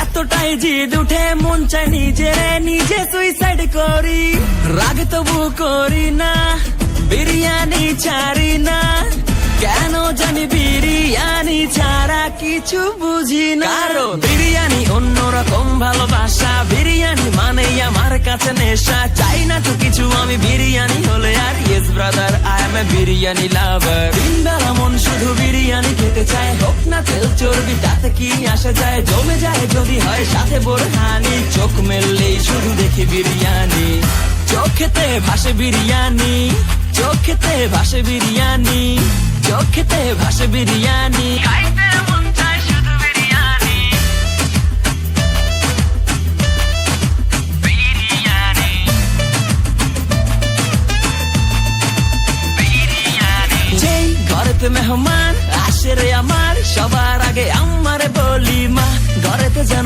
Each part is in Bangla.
এতটাই জিদ উঠে মন চাই নিজে নিজে সুইসাইড করি। রাগ তবু করি না বিরিয়ানি ছাড়ি না। কেন জানি বিরিয়ানি ছাড়া কিছু বুঝি না। বিরিয়ানি অন্যরকম ভালোবাসা বিরিয়ানি মানে আমার কাছে নেশা। চাই না তো কিছু আমি বিরিয়ানি হলে আর yes brother I am a biryani lover দিন বেলা মন শুধু বিরিয়ানি খেতে চায়। চর্বি তাতে কি আসা যায়? জমে যায় যদি হয় সাথে বোরহানি। চোখ মেললেই শুধু দেখি বিরিয়ানি। চোখেতে ভাসে বিরিয়ানি। চোখেতে ভাসে বিরিয়ানি। চোখেতে ভাসে বিরিয়ানি। খাইতে মন চায় শুধু বিরিয়ানি। বিরিয়ানি। বিরিয়ানি। যেই ঘরেতে মেহমান আসে রে আমার সবার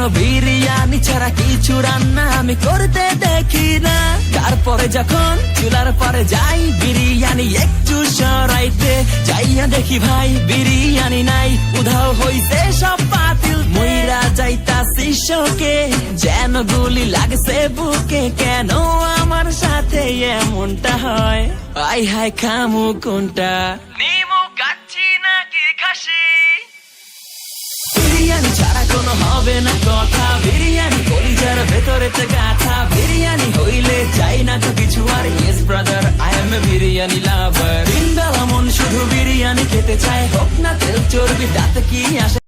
যেন বিরিয়ানি ছাড়া কিছু রান্না আমি করতে দেখি না। তারপরে যখন চুলার পরে যাই, বিরিয়ানি একটু সরাইতে যাইয়া দেখি ভাই, বিরিয়ানি নাই। উধাও হইতে সব পাতিল মইরা যাইতা শিশকে যেন গুলি লাগছে বুকে, কেন আমার সাথে এমনটা হয়? আই হাই খামু কোনটা? বিরিয়ানি ছাড়া কোনো হবে না কথা। বিরিয়ানি ভেতরে ভেতরেতে গাথা। বিরিয়ানি হইলে চাই না তো কিছু। আর yes brother I am a biryani lover দিন বেলা মন শুধু বিরিয়ানি খেতে চায়। হোক না তেল চর্বি, তাতে কি আসে?